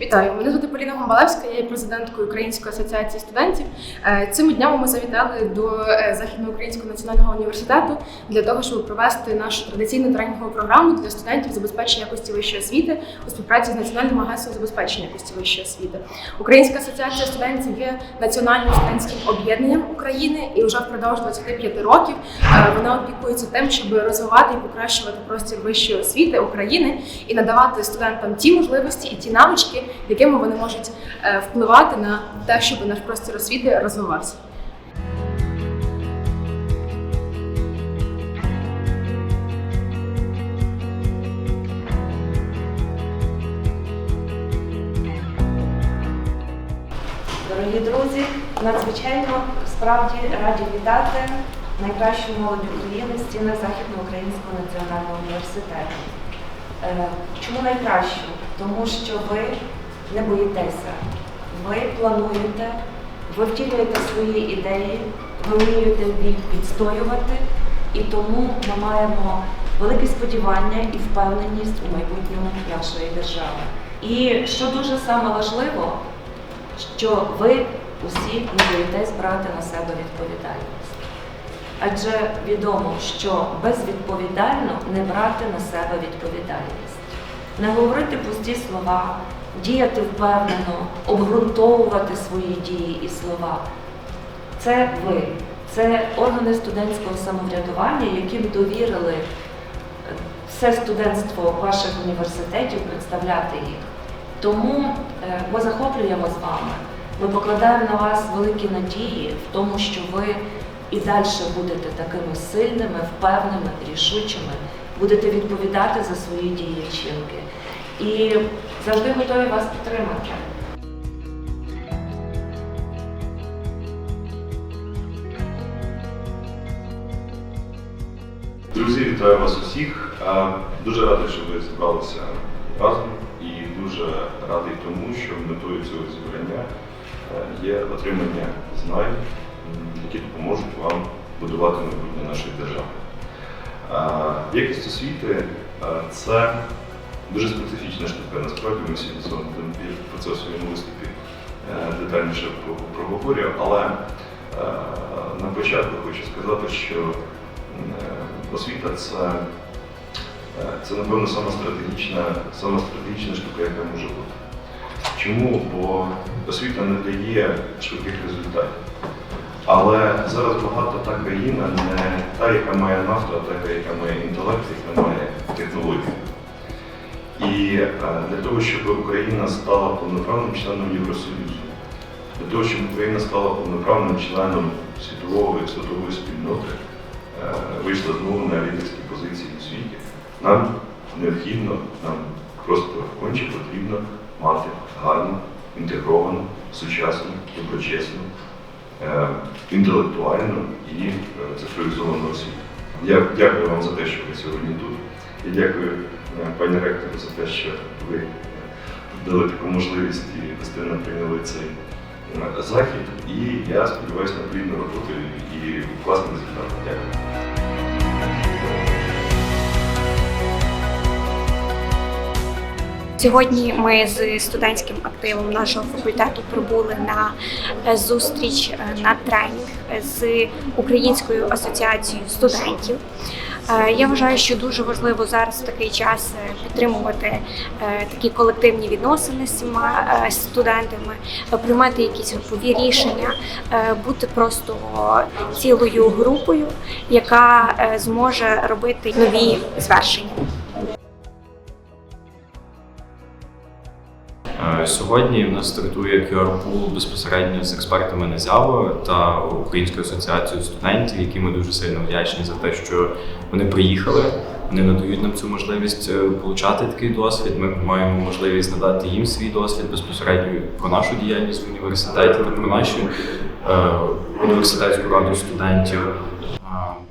Вітаю, мене звати Поліна Гомбалевська, я є президенткою Української асоціації студентів. Е, Цими днями ми завітали до е, Західноукраїнського національного університету для того, щоб провести нашу традиційну тренінгову програму для студентів забезпечення якості вищої освіти у співпраці з Національним агентством забезпечення якості вищої освіти. Українська асоціація студентів є національним студентським об'єднанням України, і вже впродовж 25 років е, вона опікується тим, щоб розвивати і покращувати простір вищої освіти України і надавати студентам ті можливості і ті навички, якими вони можуть е, впливати на те, щоб наш простір освіти розвивався. Дорогі друзі, надзвичайно справді раді вітати найкращу молодь України в стінах Західноукраїнського національного університету. Е, Чому найкращу? Тому що ви не боїтеся, ви плануєте, ви втілюєте свої ідеї, ви вмієте їх відстоювати, і тому ми маємо великі сподівання і впевненість у майбутньому нашої держави. І що дуже саме важливо, що ви усі не боїтесь брати на себе відповідальність. Адже відомо, що безвідповідально не брати на себе відповідальність, не говорити пусті слова, діяти впевнено, обґрунтовувати свої дії і слова. Це ви, це органи студентського самоврядування, яким довірили все студентство ваших університетів представляти їх. Тому е, ми захоплюємо з вами. Ми покладаємо на вас великі надії в тому, що ви і далі будете такими сильними, впевненими, рішучими, будете відповідати за свої дії вчинки. І завжди готові вас підтримати. Друзі, вітаю вас усіх. Дуже радий, що ви зібралися разом і дуже радий тому, що метою цього зібрання е, є отримання знань, які допоможуть вам будувати майбутнє нашої держави. Якість освіти е, це дуже специфічна штука. Насправді ми сьогодні з вами про це в своєму виступі детальніше про- проговорю, але е, на початку хочу сказати, що е, освіта це, е, це напевно сама стратегічна, сама стратегічна штука, яка може бути. Чому? Бо освіта не дає швидких результатів. Але зараз багато та країна, не та, яка має нафту, а та, яка має інтелект, яка має технології. І е, для того, щоб Україна стала повноправним членом Євросоюзу, для того, щоб Україна стала повноправним членом світової світової спільноти, е, вийшла знову на лідерські позиції у світі, нам необхідно, нам просто конче потрібно мати гарну, інтегровану, сучасну, доброчесну, е, інтелектуальну і цифровізовану освіту. Я дякую вам за те, що ви сьогодні тут. І дякую пані ректору за те, що ви е, дали таку можливість і постійно прийняли цей е, захід. І я сподіваюся на плідну роботу і класний результат. Дякую. Сьогодні ми з студентським активом нашого факультету прибули на е, зустріч е, на тренінг з Українською асоціацією студентів. Е, Я вважаю, що дуже важливо зараз в такий час підтримувати такі колективні відносини з студентами, приймати якісь групові рішення, бути просто цілою групою, яка зможе робити нові звершення. Сьогодні в нас стартує QR-пул безпосередньо з експертами НЕЗЯВО та Українською асоціацією студентів, які ми дуже сильно вдячні за те, що вони приїхали. Вони надають нам цю можливість е, получати такий досвід. Ми маємо можливість надати їм свій досвід безпосередньо про нашу діяльність в університеті та про нашу е, університетську раду студентів.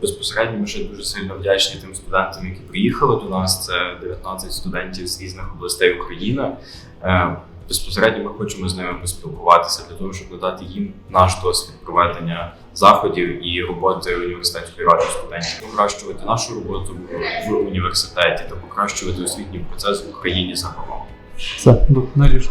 Безпосередньо ми ще дуже сильно вдячні тим студентам, які приїхали до нас. Це 19 студентів з різних областей України. Безпосередньо ми хочемо з ними поспілкуватися для того, щоб надати їм наш досвід проведення заходів і роботи університетської ради студентів, покращувати нашу роботу в університеті та покращувати освітній процес в Україні загалом. Все, наріж.